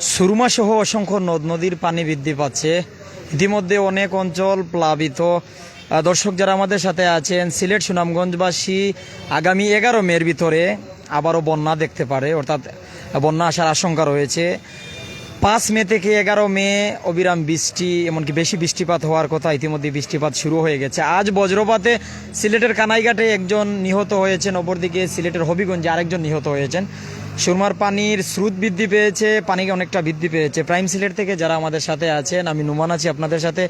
সুরমা সহ অসংখ্য নদ নদীর পানি বৃদ্ধি পাচ্ছে। ইতিমধ্যে অনেক অঞ্চল প্লাবিত। দর্শক যারা আমাদের সাথে আছেন, সিলেট, সুনামগঞ্জবাসী আগামী এগারো মের ভিতরে আবারও বন্যা দেখতে পারে, অর্থাৎ বন্যা আসার আশঙ্কা রয়েছে। পাঁচ মে থেকে এগারো মে অবিরাম বৃষ্টি, এমনকি বেশি বৃষ্টিপাত হওয়ার কথা ইতিমধ্যে বৃষ্টিপাত শুরু হয়ে গেছে। আজ বজ্রপাতে সিলেটের কানাইঘাটে একজন নিহত হয়েছেন, অপরদিকে সিলেটের হবিগঞ্জে আরেকজন নিহত হয়েছেন। সুরমার পানির স্রোত বৃদ্ধি পেয়েছে পানি অনেকটা বৃদ্ধি পেয়েছে। প্রাইম সিলেট থেকে যারা আমাদের সাথে আছেন, আমি নুমান আছি আপনাদের সাথে।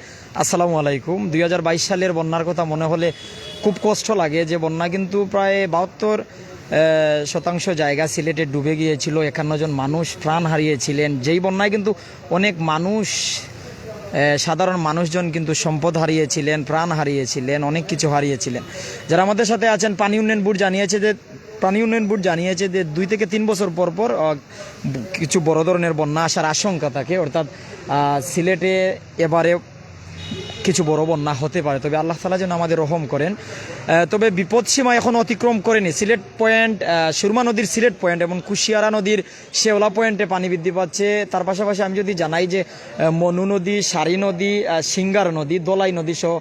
আসসালামু আলাইকুম। দুই হাজার বাইশ সালের বন্যার কথা মনে হলে খুব কষ্ট লাগে যে বন্যা কিন্তু প্রায় বাহাত্তর শতাংশ জায়গা সিলেটে ডুবে গিয়েছিল, একান্ন জন মানুষ প্রাণ হারিয়েছিলেন। যেই বন্যায় কিন্তু অনেক মানুষ সাধারণ মানুষজন কিন্তু সম্পদ হারিয়েছিলেন, প্রাণ হারিয়েছিলেন, অনেক কিছু হারিয়েছিলেন। যারা আমাদের সাথে আছেন, পানি উন্নয়ন বোর্ড জানিয়েছে যে পানি উন্নয়ন বোর্ড জানিয়েছে যে দুই থেকে তিন বছর পর পর কিছু বড় ধরনের বন্যা আসার আশঙ্কা থাকে। অর্থাৎ সিলেটে এবারে কিছু বড় বন্যা হতে পারে। তবে আল্লাহ তালা যেন আমাদের রহম করেন। তবে বিপদসীমা এখন অতিক্রম করেনি। সিলেট পয়েন্ট সুরমা নদীর সিলেট পয়েন্ট এবং কুশিয়ারা নদীর শেওলা পয়েন্টে পানি বৃদ্ধি পাচ্ছে। তার পাশাপাশি আমি যদি জানাই যে মনু নদী, সারি নদী সিঙ্গার নদী, দোলাই নদী সহ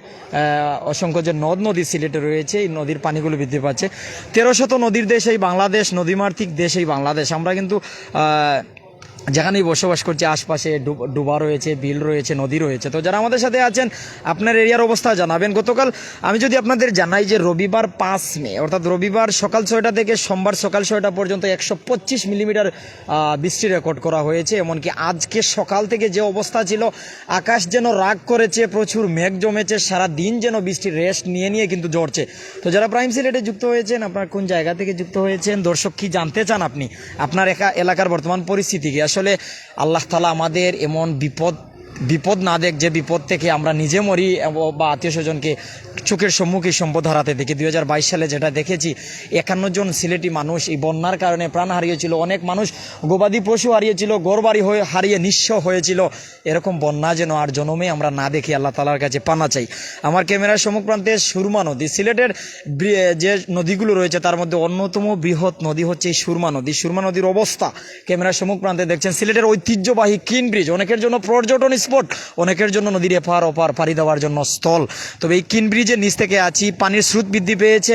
অসংখ্য যে নদ নদী সিলেটে রয়েছে, এই নদীর পানিগুলো বৃদ্ধি পাচ্ছে। তেরো শত নদীর দেশ এই বাংলাদেশ, নদীমাতৃক দেশ এই বাংলাদেশ। আমরা কিন্তু যেখানেই বসবাস করছি, আশপাশে ডুব- রয়েছে, বিল রয়েছে, নদী রয়েছে। তো যারা আমাদের সাথে আছেন, আপনার এরিয়ার অবস্থা জানাবেন। গতকাল আমি যদি আপনাদের জানাই যে রবিবার পাঁচ মে, অর্থাৎ রবিবার সকাল ছয়টা থেকে সোমবার সকাল ছয়টা পর্যন্ত একশো পঁচিশ মিলিমিটার বৃষ্টি রেকর্ড করা হয়েছে। এমনকি আজকে সকাল থেকে যে অবস্থা ছিল, আকাশ যেন রাগ করেছে, প্রচুর মেঘ জমেছে সারা দিন যেন বৃষ্টির রেস্ট নিয়ে নিয়ে কিন্তু জ্বরছে তো যারা প্রাইম সিলেটে যুক্ত হয়েছেন, আপনার কোন জায়গা থেকে যুক্ত হয়েছেন, দর্শক কি জানতে চান আপনি? আপনার এলাকার বর্তমান পরিস্থিতি কি? আসলে আল্লাহ তালা আমাদের এমন বিপদ বিপদ না দেখ, যে বিপদ থেকে আমরা নিজে মরি বা আত্মীয় স্বজনকে চোখের সম্মুখে সম্পদ হারাতে দেখি। দু হাজার বাইশ সালে যেটা দেখেছি, একান্ন জন সিলেটি মানুষ এই বন্যার কারণে প্রাণ হারিয়েছিল, অনেক মানুষ গবাদি পশু হারিয়েছিল গড়বাড়ি হয়ে হারিয়ে নিঃস্ব হয়েছিল। এরকম বন্যা যেন আর জনমে আমরা না দেখি, আল্লাহ তালার কাছে পানা চাই। আমার ক্যামেরার সম্মুখ প্রান্তে সুরমা নদী। সিলেটের যে নদীগুলো রয়েছে, তার মধ্যে অন্যতম বৃহৎ নদী হচ্ছে এই সুরমা নদী। সুরমা নদীর অবস্থা ক্যামেরার সম্মুখ প্রান্তে দেখছেন। সিলেটের ঐতিহ্যবাহী কিন ব্রিজ। অনেকের জন্য পর্যটন স্পট অনেকের জন্য নদীর এপার ওপার পাড়ি দেওয়ার জন্য স্থল। তবে এই কিন ব্রিজের নিচ থেকে আছি, পানির স্রোত বৃদ্ধি পেয়েছে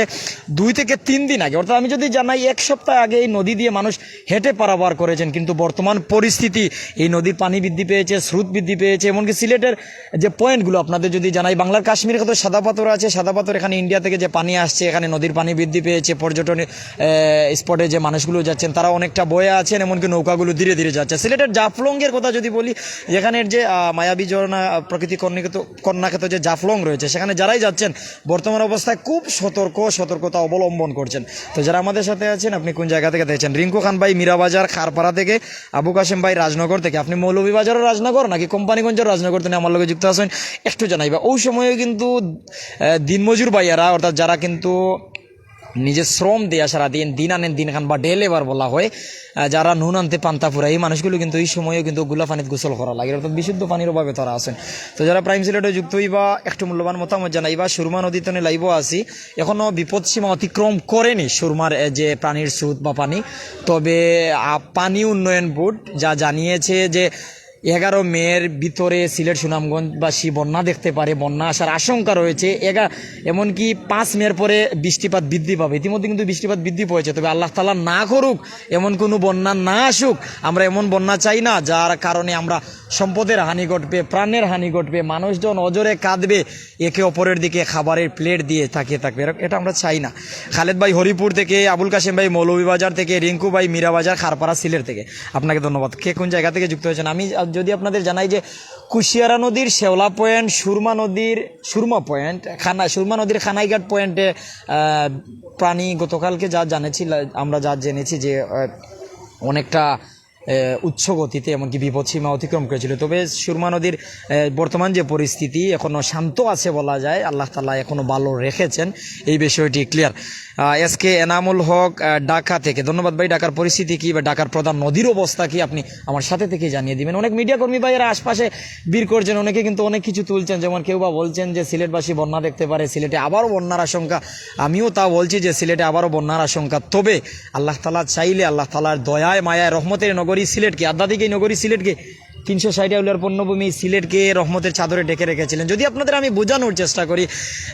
দুই থেকে তিন দিন আগে। অর্থাৎ আমি যদি জানাই, এক সপ্তাহ আগে এই নদী দিয়ে মানুষ হেঁটে পারাপার করেছেন, কিন্তু বর্তমান পরিস্থিতি, এই নদীর পানি বৃদ্ধি পেয়েছে, স্রোত বৃদ্ধি পেয়েছে, এমনকি সিলেটের যে পয়েন্টগুলো আপনাদের যদি জানাই, বাংলার কাশ্মীরে কত সাদা পাথর আছে, সাদা পাথর এখানে ইন্ডিয়া থেকে যে পানি আসছে, এখানে নদীর পানি বৃদ্ধি পেয়েছে, পর্যটন স্পটে যে মানুষগুলো যাচ্ছেন তারা অনেকটা বয়ে আছেন, এমনকি নৌকাগুলো ধীরে ধীরে যাচ্ছে। সিলেটের জাফলংয়ের কথা যদি বলি যেখানের যে মায়াবী ঝর্ণা প্রকৃতি কর্ণিকত কন্যাক্ষেত যে জাফলং রয়েছে, সেখানে যারাই যাচ্ছেন, বর্তমান অবস্থায় খুব সতর্ক, সতর্কতা অবলম্বন করছেন। তো যারা আমাদের সাথে আছেন, আপনি কোন জায়গা থেকে দেখছেন? রিঙ্কু খান ভাই মীরাবাজার, খারপাড়া থেকে, আবু কাশেম ভাই রাজনগর থেকে। আপনি মৌলভীবাজারও রাজনগর নাকি কোম্পানিগঞ্জের রাজনগর? থেকে আমার লগে যুক্ত আছেন, একটু জানাইবা ওই সময়ে কিন্তু দিনমজুর ভাইয়ারা, অর্থাৎ যারা কিন্তু নিজের শ্রম দেয়া সারা দিন আনেন, দিন খান বা ডে লেবার বলা হয় যারা নুন আনতে পান্তা ফুরা এই মানুষগুলো কিন্তু এই সময়ে কিন্তু গুলা পানিতে গোসল করা লাগে। অর্থাৎ বিশুদ্ধ পানির অভাবে তারা আছেন। তো যারা প্রাইম সিলেটে যুক্ত হইবা, একটু মূল্যবান মতামত জানাইবা, সুরমা নদীতে লাইব আসি। এখনও বিপদ সীমা অতিক্রম করেনি সুরমার যে প্রাণীর স্রোত বা পানি। তবে পানি উন্নয়ন বোর্ড যা জানিয়েছে যে এগারো মেয়ের ভিতরে সিলেট সুনামগঞ্জবাসী বন্যা দেখতে পারে। বন্যা আসার আশঙ্কা রয়েছে। এগা এমনকি পাঁচ মেয়ের পরে বৃষ্টিপাত বৃদ্ধি পাবে। ইতিমধ্যে কিন্তু বৃষ্টিপাত বৃদ্ধি পেয়েছে তবে আল্লাহ তালা না করুক, এমন কোনো বন্যা না আসুক, আমরা এমন বন্যা চাই না, যার কারণে আমরা সম্পদের হানি ঘটবে, প্রাণের হানি ঘটবে, মানুষজন অজরে কাঁদবে, একে অপরের দিকে খাবারের প্লেট দিয়ে তাকিয়ে থাকবে। এটা আমরা চাই না। খালেদ ভাই হরিপুর থেকে, আবুল কাশেম ভাই মৌলভীবাজার থেকে, রিঙ্কু ভাই মীরাবাজার, খারপাড়া সিলেট থেকে। আপনাকে ধন্যবাদ। কে কোন জায়গা থেকে যুক্ত হয়েছেন? আমি যদি আপনাদের জানাই যে কুশিয়ারা নদীর, শেওলা পয়েন্ট, সুরমা নদীর, সুরমা পয়েন্ট, খানা, সুরমা নদীর খানাইঘাট পয়েন্টে প্রাণী গতকালকে যা জানেছি আমরা যা জেনেছি যে অনেকটা উচ্চ গতিতে এমনকি বিপদ সীমা অতিক্রম করেছিল। তবে সুরমা নদীর বর্তমান যে পরিস্থিতি এখনও শান্ত আছে বলা যায়, আল্লাহ তালা এখনও ভালো রেখেছেন, এই বিষয়টি clear S K Enamul Haque Dhaka থেকে। ধন্যবাদ ভাই, ঢাকার পরিস্থিতি কি বা ঢাকার প্রধান নদীর অবস্থা কি আপনি আমার সাথে থেকে জানিয়ে দিবেন। অনেক মিডিয়া কর্মী ভাইয়েরা আশপাশে বীর করছেন, অনেকে কিন্তু অনেক কিছু তুলছেন, যেমন কেউ বা বলছেন যে সিলেটবাসী বন্যা দেখতে পারে, সিলেটে আবারও বন্যার আশঙ্কা। আমিও তা বলছি যে সিলেটে আবারও বন্যার আশঙ্কা। তবে আল্লাহ তালা চাইলে, আল্লাহ তালার দয়ায়, মায়ায়, রহমতের নগরী সিলেটকে, আধ্যাত্মিক এই নগরী সিলেটকে তিনশো ষাট আউলার পণ্যভূমি সিলেটকে রহমতের চাদরে ডেকে রেখেছিলেন। যদি আপনাদের আমি বোঝানোর চেষ্টা করি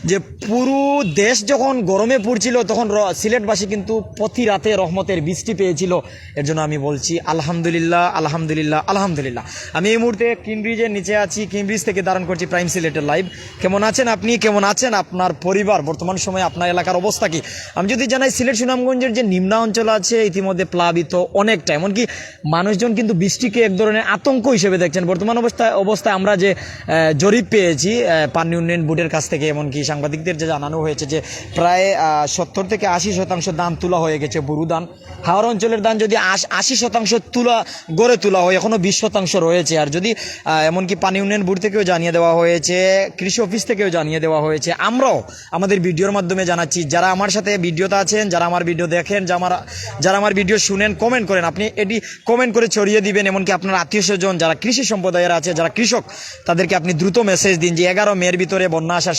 যে পুরো দেশ যখন গরমে পড়ছিল, তখন সিলেটবাসী কিন্তু প্রতি রাতে রহমতের বৃষ্টি পেয়েছিল। এর জন্য আমি বলছি, আলহামদুলিল্লাহ আলহামদুলিল্লাহ আলহামদুলিল্লাহ। আমি এই মুহূর্তে কিনব্রিজের নিচে আছি কিনব্রিজ থেকে ধারণ করছি প্রাইম সিলেটের লাইভ। কেমন আছেন আপনি? কেমন আছেন আপনার পরিবার? বর্তমান সময়ে আপনার এলাকার অবস্থা কি? আমি যদি জানাই, সিলেট সুনামগঞ্জের যে নিম্ন অঞ্চল আছে, ইতিমধ্যে প্লাবিত অনেকটা। এমনকি মানুষজন কিন্তু বৃষ্টিকে এক ধরনের আতঙ্ক হিসেবে দেখছেন। বর্তমান অবস্থায় অবস্থায় আমরা যে জরিপ পেয়েছি পানি উন্নয়ন বোর্ডের কাছ থেকে, এমনকি সাংবাদিকদের যে জানানো হয়েছে যে প্রায় সত্তর থেকে আশি শতাংশ দান তোলা হয়ে গেছে, বুরু দান হাওড় অঞ্চলের দান যদি আশ- শতাংশ তুলা, গড়ে তোলা হয় এখনও বিশ শতাংশ রয়েছে। আর যদি এমনকি পানি উন্নয়ন বোর্ড থেকেও জানিয়ে দেওয়া হয়েছে, কৃষি অফিস থেকেও জানিয়ে দেওয়া হয়েছে, আমরাও আমাদের ভিডিওর মাধ্যমে জানাচ্ছি। যারা আমার সাথে ভিডিওতে আছেন, যারা আমার ভিডিও দেখেন, যারা আমার ভিডিও শুনেন কমেন্ট করেন। আপনি এটি কমেন্ট করে ছড়িয়ে দিবেন, এমনকি আপনার আত্মীয় স্বজন যারা কৃষি সম্প্রদায়ের আছে, যারা কৃষক, তাদেরকে আপনি দ্রুত মেসেজ দিন যে এগারো মের ভিতরে বন্যা আসার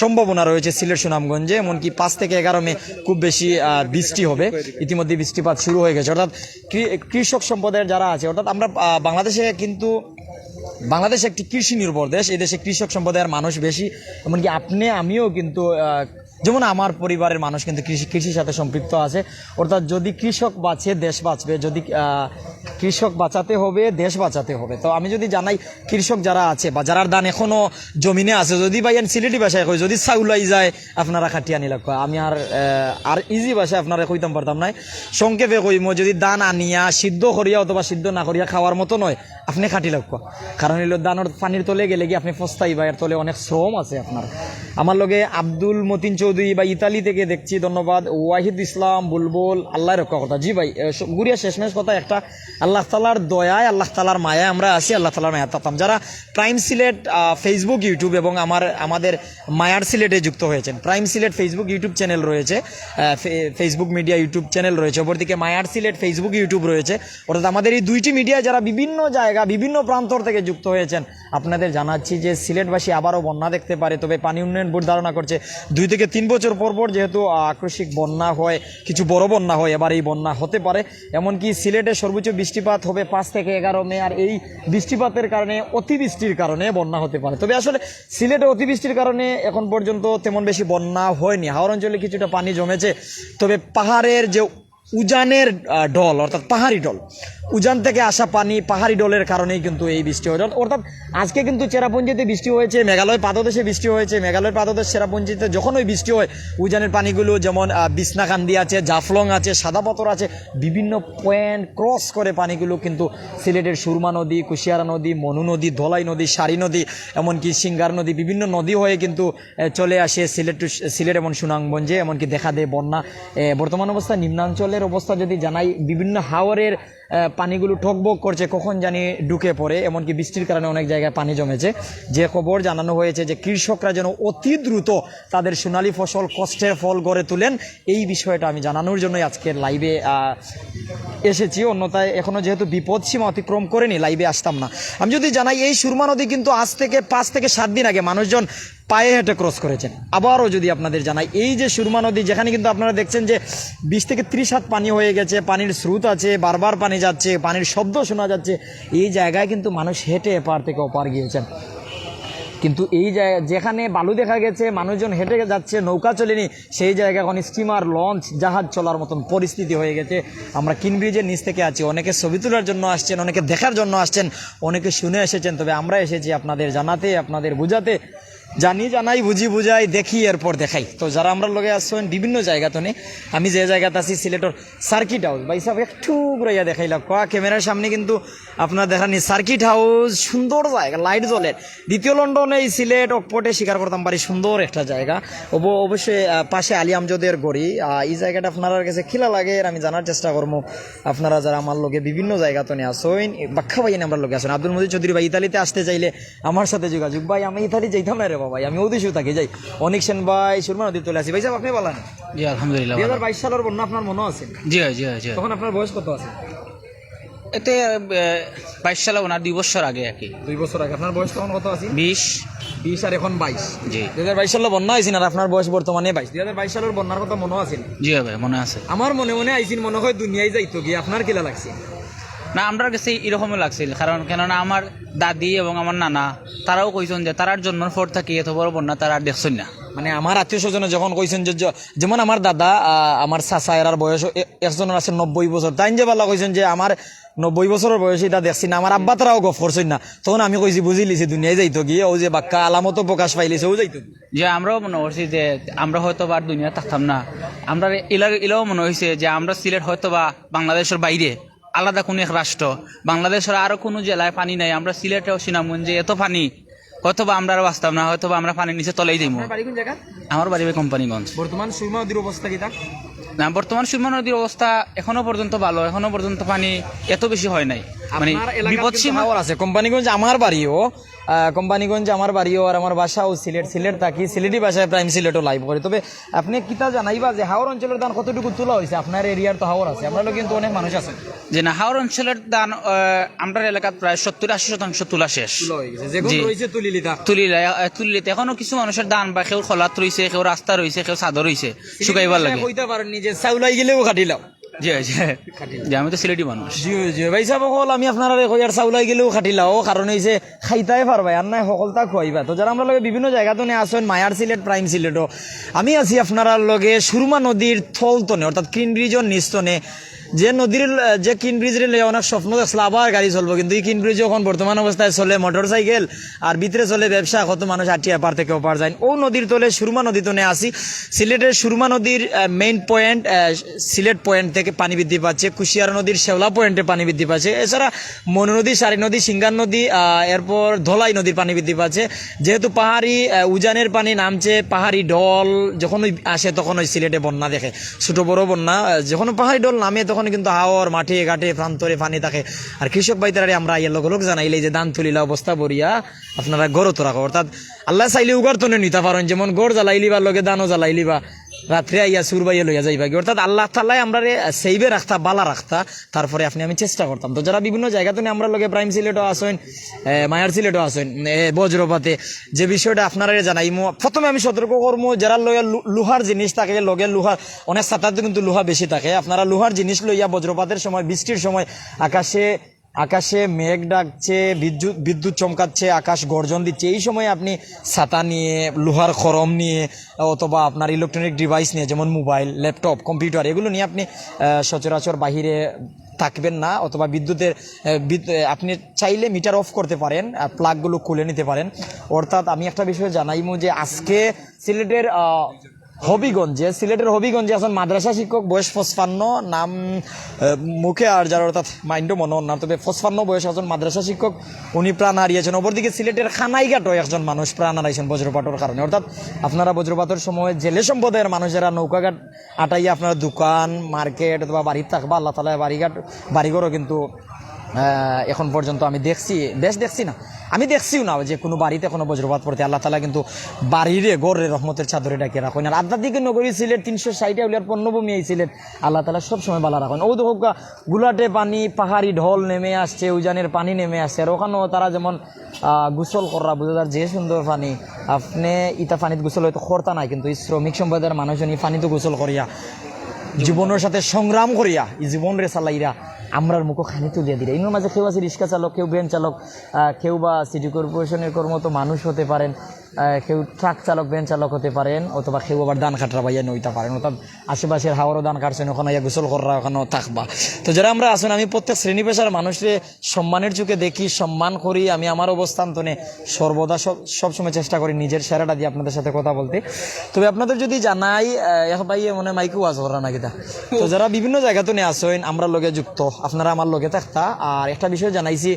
সম্ভাবনা রয়েছে সিলেট সুনামগঞ্জে, এমনকি পাঁচ থেকে এগারো মে খুব বেশি বৃষ্টি হবে। ইতিমধ্যে বৃষ্টিপাত শুরু হয়ে গেছে। অর্থাৎ কৃষক সম্প্রদায়ের যারা আছে, অর্থাৎ আমরা বাংলাদেশে কিন্তু, বাংলাদেশ একটি কৃষি নির্ভর দেশ। এই দেশে কৃষক সম্প্রদায়ের মানুষ বেশি। এমনকি আপনি, আমিও কিন্তু যেমন আমার পরিবারের মানুষ কিন্তু কৃষি, কৃষির সাথে সম্পৃক্ত আছে। অর্থাৎ যদি কৃষক বাঁচে, দেশ বাঁচবে। যদি কৃষক বাঁচাতে হবে, দেশ বাঁচাতে হবে। তো আমি যদি জানাই, কৃষক যারা আছে বা যারার দান এখনও জমিনে আছে, যদি ভাইয়ান সিলেটি ভাষায় কই যদি চাউলাই যায়, আপনারা খাটিয়া নিলা কয়। আমি আর আর ইজি ভাষায় আপনারা কইতাম পারতাম নাই। সংক্ষেপে কইম, যদি দান আনিয়া, সিদ্ধ করিয়া অথবা সিদ্ধ না করিয়া খাওয়ার মতো নয়, আপনি খাটি লাগবা কারণ হইল দানোর পানির তলে গেলে কি আপনি ফস্তাই বা এর তলে অনেক শ্রম আছে আপনার। আমার লগে আব্দুল মতিন চৌধুরী বা ইতালি থেকে দেখছি, ধন্যবাদ। ওয়াহিদ ইসলাম, বুলবুল আল্লাহ রক্ষা কথা জি ভাই গুড়িয়া শেষমেশ কথা একটা, আল্লাহ তালার দয়ায়, আল্লাহ তালার মায়ায় আমরা আছি, আল্লাহ তালার মায়া তাতাম যারা প্রাইম সিলেট ফেসবুক ইউটিউব এবং আমার, আমাদের মায়ার সিলেটে যুক্ত হয়েছেন prime Sylhet Facebook YouTube channel রয়েছে ফেসবুক মিডিয়া ইউটিউব চ্যানেল রয়েছে, অপরদিকে মায়ার সিলেট ফেসবুক ইউটিউব রয়েছে। অর্থাৎ আমাদের এই দুইটি মিডিয়া যারা বিভিন্ন জায়গা, বিভিন্ন প্রান্তর থেকে যুক্ত হয়েছেন, আপনাদের জানাচ্ছি যে সিলেটবাসী আবারও বন্যা দেখতে পারে, তবে পানি উন্নয়ন বোর্ড ধারণা করছে দুই থেকে তিন বছর পর পর যেহেতু আকস্মিক বন্যা হয়, কিছু বড় বন্যা হয়, এবার এই বন্যা হতে পারে। এমনকি সিলেটে সর্বোচ্চ বৃষ্টিপাত হবে পাঁচ থেকে এগারো মে, আর এই বৃষ্টিপাতের কারণে, অতিবৃষ্টির কারণে বন্যা হতে পারে। তবে আসলে সিলেটে অতিবৃষ্টির কারণে এখন পর্যন্ত তেমন বেশি বন্যা হয়নি। হাওড় অঞ্চলে কিছুটা পানি জমেছে, তবে পাহাড়ের যে উজানের ডল, অর্থাৎ পাহাড়ি ডল উজান থেকে আসা পানি পাহাড়ি ডলের কারণেই কিন্তু এই বৃষ্টি হয়েছে অর্থাৎ আজকে কিন্তু চেরাপুঞ্জিতে বৃষ্টি হয়েছে মেঘালয় পাদদেশে বৃষ্টি হয়েছে। মেঘালয় পাদদেশ চেরাপুঞ্জিতে যখন ওই বৃষ্টি হয় উজানের পানিগুলো যেমন বিছনাকান্দি আছে জাফলং আছে সাদা পাথর আছে বিভিন্ন পয়েন্ট ক্রস করে পানিগুলো কিন্তু সিলেটের সুরমা নদী কুশিয়ারা নদী মনু নদী ধলাই নদী সারি নদী এমনকি সিঙ্গার নদী বিভিন্ন নদী হয়ে কিন্তু চলে আসে সিলেট সিলেট এবং সুনামগঞ্জে এমনকি দেখা দেয় বন্যা। বর্তমান অবস্থা নিম্নাঞ্চলের অবস্থা যদি জানাই বিভিন্ন হাওরের আহ, পানিগুলো ঠকবক করছে, কখন জানি ঢুকে পড়ে, এমনকি বৃষ্টির কারণে অনেক জায়গায় পানি জমেছে। যে খবর জানানো হয়েছে যে কৃষকরা যেন অতি দ্রুত তাদের সোনালী ফসল কষ্টের ফল গড়ে তুলেন, এই বিষয়টা আমি জানানোর জন্যই আজকের লাইভে এসেছি। অন্যথায় এখনও যেহেতু বিপদ সীমা অতিক্রম করেনি লাইভে আসতাম না। আমি যদি জানাই, এই সুরমা নদী কিন্তু আজ থেকে পাঁচ থেকে সাত দিন আগে মানুষজন পায়ে হেঁটে ক্রস করেছেন। আবারও যদি আপনাদের জানাই, এই যে সুরমা নদী, যেখানে কিন্তু আপনারা দেখছেন যে বিশ থেকে ত্রিশ হাত পানি হয়ে গেছে, পানির স্রোত আছে, বারবার পানি যাচ্ছে, পানির শব্দ শোনা যাচ্ছে, এই জায়গায় কিন্তু মানুষ হেঁটে এপার থেকে ওপার গিয়েছেন। কিন্তু এই জায়গা, যেখানে বালু দেখা গেছে, মানুষজন হেঁটে যাচ্ছে, নৌকা চলেনি, সেই জায়গা এখন স্টিমার, লঞ্চ, জাহাজ চলার মতন পরিস্থিতি হয়ে গেছে। আমরা কিনব্রিজের নিচ থেকে আছি, অনেকে ছবি তোলার জন্য আসছেন, অনেকে দেখার জন্য আসছেন, অনেকে শুনে এসেছেন, তবে আমরা এসেছি আপনাদের জানাতে, আপনাদের বুঝাতে। জানি জানাই, বুঝি বুঝাই, দেখি, এরপর দেখাই। তো যারা আমরা লগে আসছেন বিভিন্ন জায়গা তো আমি যে জায়গাতে আছি, সিলেটর সার্কিট হাউস। ভাই সাহেব একটু ঘুরাইয়া দেখাইলাম। কা ক্যামেরার সামনে কিন্তু আপনার দেখানি সার্কিট হাউস, সুন্দর জায়গা, লাইট জ্বলের দ্বিতীয় লন্ডনে এই সিলেট অকপটে স্বীকার করতাম পারি সুন্দর একটা জায়গা। অব, অবশ্যই পাশে আলী আমজদের গড়ি। এই জায়গাটা আপনার কাছে খিলা লাগে আমি জানার চেষ্টা করব আপনারা যারা আমার লগে বিভিন্ন জায়গা তো নিয়ে আসেন বাক্ষা ভাই আমরা লগে আসেন আব্দুল মজিদ চৌধুরী ভাই ইতালিতে আসতে চাইলে আমার সাথে যোগাযোগ। ভাই, আমি ইতালি যাইতাম না রে ভাই ভাই আমি ওদেশেও থাকি। যাই অনেক সেন ভাই সুরমা নদীর চলে আসি। ভাই সাহেব আপনি বলেন। জি আলহামদুলিল্লাহ দুই। হাজার বাইশ সালের বন্যা আপনার মনে আছে? জি জি জি। তখন আপনার বয়স কত আছে? এতে বাইশ সালে ওনার দুই বছর আগে আর কি। দুই বছর আগে। আপনার বয়স তখন কত আছে? বিশ। বিশ আর এখন বাইশ। জি। দুই হাজার বাইশ সালে বন্যা হয়েছিল আর আপনার বয়স বর্তমানে বাইশ। দুই হাজার বাইশ সালের বন্যার কথা মনে আছে? জি ভাই মনে আছে। আমার মনে মনে আইসিন মনে হয় দুনিয়ায় যাইতো গিয়ে আপনার কিলা লাগছে? না আমরা কাছে এরকমই লাগছিল। কারণ কেননা আমার দাদি এবং আমার নানা তারাও কইছেন যে তারার জন্মের পর থাকি এত বড় বন্যা তারা আর দেখছেন না। মানে আমার আত্মীয় স্বজনে যখন কইছেন যে যেমন আমার দাদা আমার চাচা এরার বয়স একজনের আছে নব্বই বছর। তাই যে বালা কইছেন যে আমার নব্বই বছরের বয়সে এটা দেখছি না। আমার আব্বা তারাও গফ করছেন না। তখন আমি কইছি বুঝি লিছি দুনিয়ায় যাইতো গিয়ে ও যে বাক্কা আলামতো প্রকাশ পাইলিছে ও যাইতো যে আমরাও মনে করছি যে আমরা হয়তো বা দুনিয়া থাকতাম না। আমরা এলার এলাও মনে হয়েছে যে আমরা সিলেট হয়তো বা বাংলাদেশের বাইরে। আলাদা কোনো এক রাষ্ট্র। বাংলাদেশের আরও কোনো জেলায় পানি নাই আমরা সিলেটেও যে এত পানি হয়তো বা আমরা আর বাঁচতাম না হয়তো বা আমরা পানির নিচে তলেই দিব বাড়ি কোন জায়গা? আমার বাড়ি ভাই কোম্পানিগঞ্জ। বর্তমান সুরমা নদীর অবস্থা কি না বর্তমান সুরমা নদীর অবস্থা এখনও পর্যন্ত ভালো এখনও পর্যন্ত পানি এত বেশি হয় নাই। মানে বিপদ সীমা আছে কোম্পানিগঞ্জ আমার বাড়িও কোম্পানিগঞ্জ আমার বাড়িও আর আমার বাসাও সিলেট সিলেট থাকি। সিলেটি ভাষায় প্রাইম সিলেটও লাইভ করি। তবে আপনি কিতা জানাইবা যে হাওর অঞ্চলের দান কতটুকু তোলা হয়েছে আপনার এরিয়ার তো হাওর আছে আপনার কিন্তু অনেক মানুষ আছে। যে নাহাওর অঞ্চলের দান আমরা এলাকাত প্রায় সত্তর আশি শতাংশ তোলা শেষ। তোলা হয়ে গেছে। যেগুলো জি। রয়েছে তুলি লিতা তুলিলে তুলিলে। এখনও কিছু মানুষের দান বা কেউ খোলাত রয়েছে কেউ রাস্তা রয়েছে কেউ চাদর রয়েছে শুকাইবার লাগে। চাউলাই গেলেও খাটিলাম জি জি। আমি তো সিলেটি মানুষ। জি জি। ভাই সাহেব সকল আমি আপনার কইয়ার চাউলাই গেলেও খাটিলাও কারণ হইছে খাইতাই পারবাই আর নাই সকলতা খুয়াইবা তো যারা আমরা লগে বিভিন্ন জায়গাতে নিয়ে আসেন মায়ার সিলেট প্রাইম সিলেটও আমি আছি আপনারা লগে সুরমা নদীর থলতনে অর্থাৎ কিন ব্রিজের নিস্তনে যে নদীর, যে কিন ব্রিজের অনেক স্বপ্ন দেখছিল, আবার গাড়ি চলবো। কিন্তু এই কিন ব্রিজ এখন বর্তমান অবস্থায় চলে মোটর সাইকেল আর ভিতরে চলে ব্যবসা, কত মানুষ আটিয়া পার থেকে ওপার যায়। ও নদীর তলে, সুরমা নদী তনে আসি সিলেটের সুরমা নদীর মেইন পয়েন্ট সিলেট পয়েন্ট থেকে পানি বৃদ্ধি পাচ্ছে। কুশিয়ারা নদীর শেওলা পয়েন্টে পানি বৃদ্ধি পাচ্ছে। এছাড়া মনু নদী, সারি নদী সিঙ্গার নদী এরপর ধলাই নদীর পানি বৃদ্ধি পাচ্ছে। যেহেতু পাহাড়ি উজানের পানি নামছে, পাহাড়ি ডল যখন আসে, তখন ওই সিলেটে বন্যা দেখে। ছোট বড় বন্যা যখন পাহাড়ি ডল নামে, তখন কিন্তু হাওর মাঠে, ঘাটে, প্রান্তরে পানি থাকে। আর কৃষক বাইতারে আমরা ইয়ে লোক লোক জানাইলে যে দান তুলিলা অবস্থা বরিয়া, আপনারা গড়ত তো রাখো অর্থাৎ আল্লাহ চাইলে উগার তনে নিতে পারেন, যেমন গড় জ্বালাইলি বা লগে দানও জ্বালাইলিবা। রাত্রে আইয়া সুর বাইয়া লইয়া যাইবা কি? অর্থাৎ আল্লাহ তাল্লাহ আমরা সেইবে রাখতা, বালা রাখতা, তারপরে আপনি আমি চেষ্টা করতাম। তো যারা বিভিন্ন জায়গাতে আমরা লোকে প্রাইম সিলেটও আসেন মায়ার সিলেটও আসেন বজ্রপাতে, যে বিষয়টা আপনারা জানাইমো প্রথমে আমি সতর্ক করব যারা লইয়া লোহার জিনিস থাকে, লগে লোহার অনেক সাঁতারতে কিন্তু লোহা বেশি থাকে। আপনারা লোহার জিনিস লইয়া বজ্রপাতের সময়, বৃষ্টির সময়, আকাশে আকাশে মেঘ ডাকছে, বিদ্যুৎ বিদ্যুৎ চমকাচ্ছে, আকাশ গর্জন দিচ্ছে। এই সময় আপনি ছাতা নিয়ে, লোহার খরম নিয়ে, অথবা আপনার ইলেকট্রনিক ডিভাইস নিয়ে, যেমন মোবাইল ল্যাপটপ কম্পিউটার এগুলো নিয়ে আপনি সচরাচর বাহিরে থাকবেন না, অথবা বিদ্যুতের আপনি চাইলে মিটার অফ করতে পারেন প্লাগগুলো খুলে নিতে পারেন। অর্থাৎ আমি একটা বিষয় জানাইমু যে আজকে সিলেটের হবিগঞ্জে, সিলেটের হবিগঞ্জে এখন মাদ্রাসা শিক্ষক বয়স পঁচপান্ন, নাম মুখে আর যার অর্থাৎ মাইন্ডও মনে না, তবে পঁচপান্ন বয়স একজন মাদ্রাসা শিক্ষক, উনি প্রাণ হারিয়েছেন। অপরদিকে সিলেটের খানাইঘাটও একজন মানুষ প্রাণ হারাইছেন বজ্রপাতের কারণে। অর্থাৎ আপনারা বজ্রপাতের সময় জেলে সম্প্রদায়ের মানুষেরা নৌকাঘাট আটাইয়া আপনার দোকান, মার্কেট অথবা বাড়ির থাকবা, আল্লাহ তালা বাড়িঘাট, বাড়িঘরও কিন্তু এখন পর্যন্ত আমি দেখছি বেশ দেখছি না। আমি দেখছিও না যে কোনো বাড়িতে কোনো বজ্রপাত পড়তে। আল্লাহ তালা কিন্তু বাড়িরে গড়ে রহমতের চাদরে ডাকে রাখেন। আর আধ্যাত্মিক নগরী সিলেট তিনশো ষাটে উলিয়ার পণ্যভূমি এই আল্লাহ তালা সবসময় বালা রাখেন। ও দেখো গুলাটে পানি, পাহাড়ি ঢল নেমে আসছে, উজানের পানি নেমে আসছে। আর ওখানেও তারা যেমন গোসল করা বুঝে যার যে সুন্দর পানি। আপনি ইটা পানিতে গোসল হয়তো খরতা নাই, কিন্তু শ্রমিক সম্প্রদায়ের মানুষজন এই পানিতে গোসল করিয়া, জীবনের সাথে সংগ্রাম করিয়া, এই জীবন রে চালাইরা আমরার মুখো খানি তুলিয়া দিরা এর মাঝে কেউ আছে রিক্সা চালক, কেউ ভ্যান চালক কেউ বা সিটি কর্পোরেশনের কর্মত মানুষ হতে পারেন কেউ ট্রাক চালক, ভ্যান চালক হতে পারেন, অথবা কেউ আবার দান কাটরা বাইয়া নইতে পারেন। অর্থাৎ আশেপাশের হাওয়ারও দান কাটছেন, ওখানে ইয়া গোসল করা ওখানেও থাকবা। তো যারা আমরা আসুন আমি প্রত্যেক শ্রেণি পেশার মানুষকে সম্মানের চোখে দেখি, সম্মান করি, আমি আমার অবস্থান তনে সর্বদা সব, সবসময় চেষ্টা করি নিজের সেরাটা দিয়ে আপনাদের সাথে কথা বলতে। তবে আপনাদের যদি জানাই ভাই মনে মাইকু আজ করা নাকি তা? তো যারা বিভিন্ন জায়গাতে নিয়ে আসেন আমরা লগে যুক্ত। আপনারা আমার লগে থাকতা। আর একটা বিষয় জানাইছি,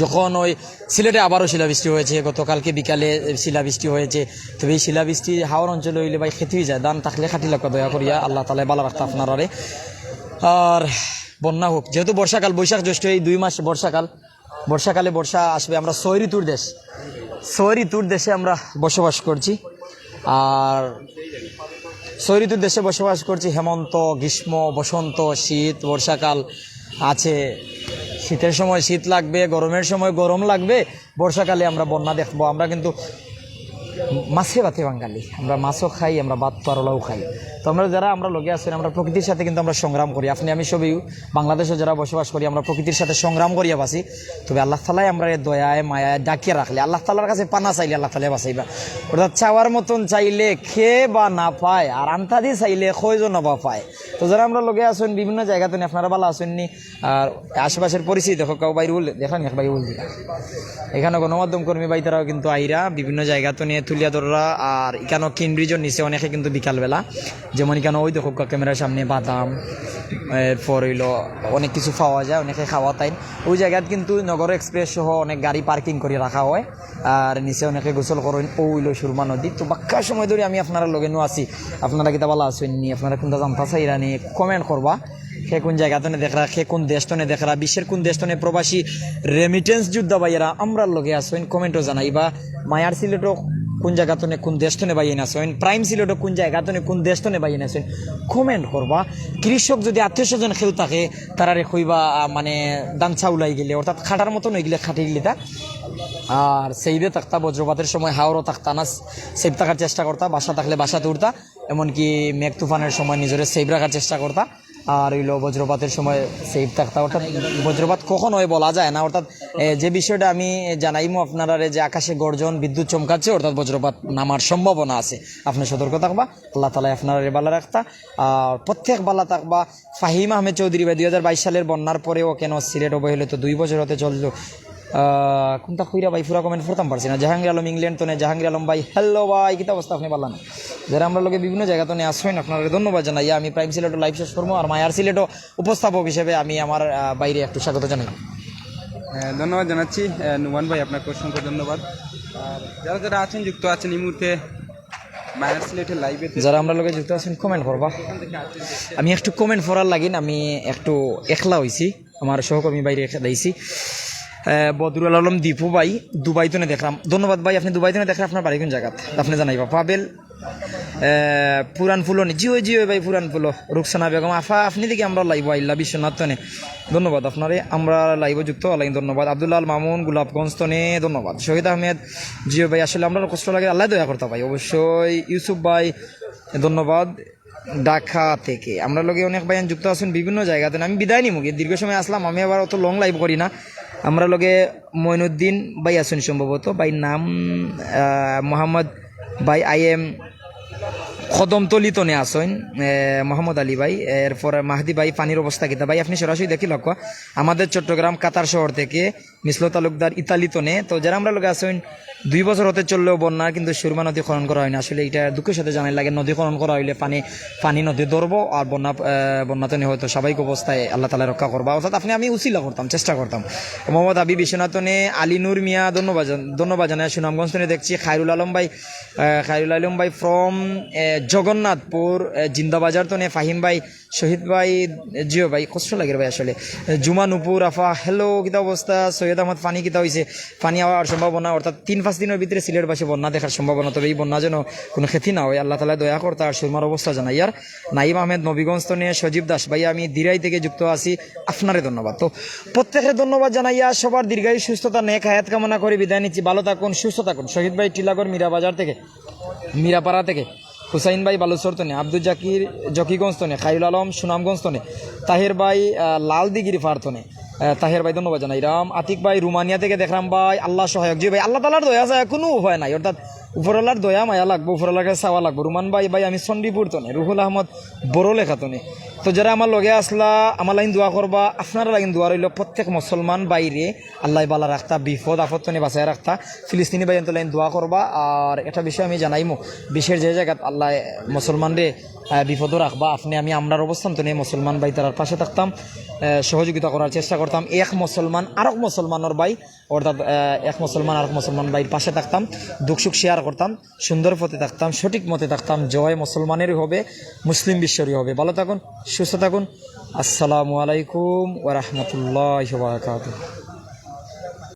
যখন ওই সিলেটে আবারও শিলাবৃষ্টি হয়েছে, গতকালকে বিকালে শিলাবৃষ্টি হয়েছে তবে এই শিলাবৃষ্টি হাওয়ার অঞ্চলে হইলে ভাই খেতেই যায় দান থাকলে খাটি লাগা দয়া করিয়া আল্লাহ তালা ভালো রাখতা আপনারারে। আর বন্যা হোক, যেহেতু বর্ষাকাল, বৈশাখ জ্যৈষ্ঠ, এই দুই মাস বর্ষাকাল, বর্ষাকালে বর্ষা আসবে, আমরা ছয় ঋতুর দেশ ছয় ঋতুর দেশে আমরা বসবাস করছি। আর ঋতুর দেশে বসবাস করছি, হেমন্ত, গ্রীষ্ম, বসন্ত, শীত, বর্ষাকাল আছে। শীতের সময় শীত লাগবে, গরমের সময় গরম লাগবে, বর্ষাকালে আমরা বন্যা দেখব। আমরা কিন্তু মাছে ভাতে বাঙালি। আমরা মাছও খাই, আমরা ভাত, পারলাও খাই। আমরা যারা আমরা লগে আছেন, আমরা প্রকৃতির সাথে কিন্তু আমরা সংগ্রাম করি। আপনি, আমি, সবই বাংলাদেশে যারা বসবাস করি, আমরা প্রকৃতির সাথে সংগ্রাম করিয়া বাসি তবে আল্লাহ তালাই আমরা দয়ায়, মায়ায় ডাকিয়ে রাখলে, আল্লাহ তালার কাছে পানা চাইলে আল্লাহ তালা বাঁচাইবা। অর্থাৎ চাওয়ার মতন চাইলে খেয়ে বা না পায়, আর আন্তাদি চাইলে খয়জন বা পায়। তো যারা আমরা লগে আছেন, বিভিন্ন জায়গাতে আপনারা ভালো আসেননি আর আশেপাশের পরিস্থিতি দেখো, কাউ বাইরে বললে দেখান, এক বাইরে বলছি এখানে গণমাধ্যম কর্মী বাই তারাও কিন্তু আইরা, বিভিন্ন জায়গা তো নিয়ে তুলিয়া ধরা আর এখানেও কিনব্রিজের নিচে অনেকে কিন্তু বিকালবেলা। যেমন এখানে ওই দেখো ক্যামেরার সামনে বাদাম, এরপর হইল অনেক কিছু পাওয়া যায়, অনেকে খাওয়া তাই। ওই জায়গাত কিন্তু নগর এক্সপ্রেস সহ অনেক গাড়ি পার্কিং করে রাখা হয়। আর নিচে অনেকে গোসল করেন, ও হইল সুরমা নদী। তো বাক্কা সময় ধরে আমি আপনারা লগে নো আছি। আপনারা কিতা ভালো আসেন নি, আপনারা কোনটা জানতা চাইরা নি কমেন্ট করবা। সে কোন জায়গা তনে দেখরা, সে কোন দেশ তনে দেখরা, বিশ্বের কোন দেশ তনে প্রবাসী রেমিটেন্স যোদ্ধা ভাইয়েরা আমরা লগে আসেন কমেন্টও জানাইবা। মায়ার সিলেটও কোন জায়গা তনে কোন দেশ তনে বাইয়ে নাছেন প্রাইম সিলেটও কোন জায়গা তনে কোন দেশ তনে বাইয়ে নাছেন কমেন্ট করবা, কৃষক যদি আত্মীয় স্বজন খেউ থাকে, তারারে কইবা মানে দান চাউলাই গেলে, অর্থাৎ খাটার মতন হয়ে গেলে খাটি গেলে তা। আর সেইবে থাকতা, বজ্রপাতের সময় হাওড়ও থাকতা না সেফ থাকার চেষ্টা করতা, বাসা থাকলে বাসাতে উঠতা এমনকি মেঘ তুফানের সময় নিজের সেফ রাখার চেষ্টা করতা। আর হইল বজ্রপাতের সময় সেফ থাকতা। অর্থাৎ বজ্রপাত কখন হয় বলা যায় না। অর্থাৎ যে বিষয়টা আমি জানাইমো আপনারা যে আকাশে গর্জন, বিদ্যুৎ চমকাচ্ছে, অর্থাৎ বজ্রপাত নামার সম্ভাবনা আছে। আপনি সতর্ক থাকবা, আল্লাহ তালা আপনারা বালা রাখতা। আর প্রত্যেক বালা থাকবা, ফাহিম আহমেদ চৌধুরী ভাই দুই হাজার বাইশ সালের বন্যার পরেও কেন সিলেট অবহেলিত দুই বছর হতে চলল? কোনটা খুইরা ভাই পুরা কমেন্ট ফুরতাম পারছি না। জাহাঙ্গীর আলম ইংল্যান্ড তো নেই জাহাঙ্গীর আলম ভাই হ্যালো ভাই কিতা অবস্থা আপনি? পারলাম যারা আমরা লোকে বিভিন্ন জায়গা তো নিয়ে আসবেন আপনারা ধন্যবাদ জানাই। আমি প্রাইম সিলেটও লাইভ শেষ করব আর মায়ার সিলেটও উপস্থাপক হিসেবে আমি আমার বাইরে একটু স্বাগত জানাই। ধন্যবাদ জানাচ্ছি। নুমান ভাই আপনাকে অসংখ্য ধন্যবাদ। আর যারা যারা আছেন যুক্ত আছেন এই মুহূর্তে মায়ার সিলেটের লাইভে যারা আমরা লোকে যুক্ত আছেন কমেন্ট করবা। আমি একটু কমেন্ট করার লাগিন আমি একটু একলা হয়েছি আমার সহকর্মী বাইরে দিয়েছি বদরুল আলম দীপু ভাই দুবাই তো দেখলাম। ধন্যবাদ ভাই, আপনি দুবাই তো দেখলাম আপনার বাড়ি কোন জায়গাত? আপনি জানাইবা পাবেল পুরান ফুলো নি। জিও জিও ভাই, পুরান ফুলো রুকসানা বেগম, আফা, আপনি দেখি আমরা লাইব আইল্লা বিশ্বনাথ তনে ধন্যবাদ আপনারে। আমরা লাইভ যুক্ত আলাই ধন্যবাদ। আব্দুল্লাহ আল মামুন গোলাপগঞ্জ তনে ধন্যবাদ। শহীদ আহমেদ, জিও ভাই, আসলে আমরা কষ্ট লাগে, আল্লাহ দয়া করতে ভাই। অবশ্যই ইউসুফ ভাই, ধন্যবাদ। ঢাকা থেকে। আমরা লোকে অনেক ভাইয়ান যুক্ত আছেন বিভিন্ন জায়গাতে। আমি বিদায় নিমু, দীর্ঘ সময় আসলাম। আমি আবার অত লং লাইভ করি না। আমরা লগে মইনুদ্দিন ভাই আছেন সম্ভবত। ভাই নাম মোহাম্মদ ভাই আই এম কদমতলি তনে আসেন মোহাম্মদ আলী ভাই, এরপর মাহদি ভাই, পানির অবস্থা কিতা? ভাই, আপনি সরাসরি দেখি লক্ষ্য আমাদের চট্টগ্রাম, কাতার শহর থেকে মিসল তালুকদার ইতালি তনে তো যারা আমরা লোক আসেন দুই বছর হতে চললেও বন্যা, কিন্তু সুরমা নদী খনন করা হয় না। আসলে এটা দুঃখের সাথে জানাই লাগে, নদী খনন করা হইলে পানি পানি নদী ধরবো আর বন্যা বন্যাতে হয়তো স্বাভাবিক অবস্থায় আল্লাহ তালা রক্ষা করবা। অর্থাৎ আপনি, আমি উচিলা করতাম, চেষ্টা করতাম। মোহাম্মদ আবি বিশ্বনাথনে আলিনুর মিয়া, ধন্যবাদ ধন্যবাদ জানাই। সুনামগঞ্জ দেখছি খায়রুল আলম ভাই খায়রুল আলম ভাই ফ্রম জগন্নাথপুর জিন্দাবাজার তো নে ফাহিম ভাই, শহীদ ভাই জিও ভাই, কষ্ট লাগে ভাই আসলে। জুমা নুপুর, আফা হ্যালো কিতা অবস্থা? সৈয়দ আহমদ ফানি কিতা হয়েছে পানি হওয়ার সম্ভাবনা, অর্থাৎ তিন পাঁচ দিনের ভিতরে সিলেটবাসী বন্যা দেখার সম্ভাবনা, তবে এই বন্যা যেন কোনো ক্ষতি না হয়, আল্লাহ তালা দয়া করতে আর সুরমার অবস্থা জানাই। আর নাইম আহমেদ, নবীগঞ্জ তো নিয়ে সজীব দাস, ভাই, আমি দিরাই থেকে যুক্ত আছি, আপনারে ধন্যবাদ। তো প্রত্যেকের ধন্যবাদ জানাইয়া সবার দীর্ঘায়ু সুস্থতা, নেক হায়াত কামনা করে, বিদায় নিচ্ছি, ভালো থাকুন, সুস্থ থাকুন। শহীদ ভাই টিলাগর মীরাবাজার থেকে, মীরাপাড়া থেকে। হুসাইন ভাই বালুচর তনে আব্দুল জাকির জকিগঞ্জ তনে খাইল আলম সুনামগঞ্জ তনে তাহের ভাই লালদিগিরি লাল দিগিরি ফার তনে তাহের ভাই ধন্যবাদ জানাই। রাম, আতিক ভাই, রুমানিয়া থেকে দেখলাম ভাই, আল্লাহ সহায়ক। জি ভাই, আল্লাহ তালার দয়া যায় কোনো উপায় নাই, অর্থাৎ উপরওয়ালার দয়া, মায়া লাগবো উপরওয়ালার কাছে চাওয়া লাগবো। রুমান ভাই ভাই, আমি চণ্ডীপুর তনে রুহুল আহমদ বড় লেখা তনে তো যারা আমার লগে আসলা আমার লাইন দোয়া করবা আপনারা লাইন দোয়া রইল প্রত্যেক মুসলমান বাইরে আল্লাহ বালা রাখতা বিপদ, আপদ তনে বাঁচায় রাখতা ফিলিস্তিনি ভাই লাইন দোয়া করবা আর এটা বিষয় আমি জানাইমু। বিশ্বের যে জায়গাত আল্লাহ মুসলমানরে বিপদও রাখবা আপনি আমি আমরার অবস্থান তো নিয়ে মুসলমান ভাই তার পাশে থাকতাম। সহযোগিতা করার চেষ্টা করতাম এক মুসলমান আরেক মুসলমানের ভাই অর্থাৎ এক মুসলমান আর এক মুসলমান ভাইয়ের পাশে থাকতাম দুঃখ সুখ শেয়ার করতাম, সুন্দর পথে থাকতাম, সঠিক মতে থাকতাম, জয় মুসলমানেরই হবে, মুসলিম বিশ্বেরই হবে। ভালো থাকুন, সুস্থ থাকুন। আসসালামু আলাইকুম ওরহমতুল্লাহ